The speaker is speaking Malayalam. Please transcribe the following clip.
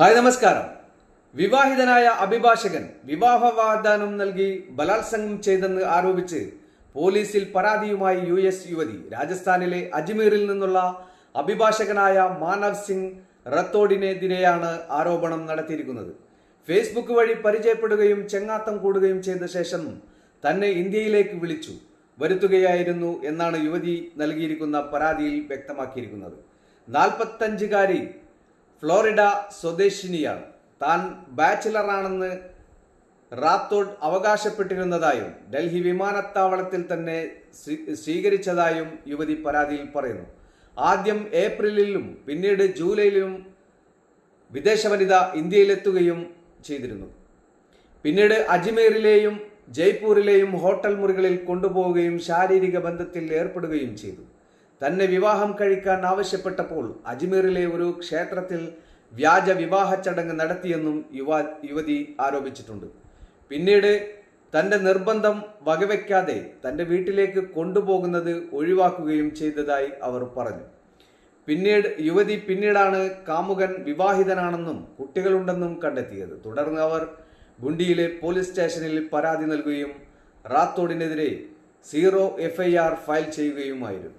ഹായ് നമസ്കാരം. വിവാഹിതനായ അഭിഭാഷകൻ വിവാഹ വാഗ്ദാനം നൽകി ബലാത്സംഗം ചെയ്തെന്ന് ആരോപിച്ച് പോലീസിൽ പരാതിയുമായി യു എസ് യുവതി രാജസ്ഥാനിലെ അജ്മീറിൽ നിന്നുള്ള അഭിഭാഷകനായ മാനവ് സിംഗ് റത്തോഡിനെതിരെയാണ് ആരോപണം നടത്തിയിരിക്കുന്നത്. ഫേസ്ബുക്ക് വഴി പരിചയപ്പെടുകയും ചെങ്ങാത്തം കൂടുകയും ചെയ്ത ശേഷം തന്നെ ഇന്ത്യയിലേക്ക് വിളിച്ചു. വരുത്തുകയായിരുന്നു എന്നാണ് യുവതി നൽകിയിരിക്കുന്ന പരാതിയിൽ വ്യക്തമാക്കിയിരിക്കുന്നത്. നാൽപ്പത്തഞ്ചുകാരി ഫ്ലോറിഡ സ്വദേശിനിയാണ്. താൻ ബാച്ചിലറാണെന്ന് റാത്തോഡ് അവകാശപ്പെട്ടിരുന്നതായും ഡൽഹി വിമാനത്താവളത്തിൽ തന്നെ സ്വീ- സ്വീകരിച്ചതായും യുവതി പരാതിയിൽ പറയുന്നു. ആദ്യം ഏപ്രിലിലും പിന്നീട് ജൂലൈയിലും വിദേശ വനിത ഇന്ത്യയിലെത്തുകയും ചെയ്തിരുന്നു. പിന്നീട് അജ്മീറിലെയും ജയ്പൂരിലെയും ഹോട്ടൽ മുറികളിൽ കൊണ്ടുപോവുകയും ശാരീരിക ബന്ധത്തിൽ ഏർപ്പെടുകയും ചെയ്തു. തന്നെ വിവാഹം കഴിക്കാൻ ആവശ്യപ്പെട്ടപ്പോൾ അജ്മീറിലെ ഒരു ക്ഷേത്രത്തിൽ വ്യാജ വിവാഹ ചടങ്ങ് നടത്തിയെന്നും യുവ യുവതി ആരോപിച്ചിട്ടുണ്ട്. പിന്നീട് തന്റെ നിർബന്ധം വകവയ്ക്കാതെ തന്റെ വീട്ടിലേക്ക് കൊണ്ടുപോകുന്നത് ഒഴിവാക്കുകയും ചെയ്തതായി അവർ പറഞ്ഞു. പിന്നീട് യുവതി പിന്നീടാണ് കാമുകൻ വിവാഹിതനാണെന്നും കുട്ടികളുണ്ടെന്നും കണ്ടെത്തിയത്. തുടർന്ന് അവർ ഗുണ്ടിയിലെ പോലീസ് സ്റ്റേഷനിൽ പരാതി നൽകുകയും റാത്തോഡിനെതിരെ സീറോ എഫ്ഐആർ ഫയൽ ചെയ്യുകയുമായിരുന്നു.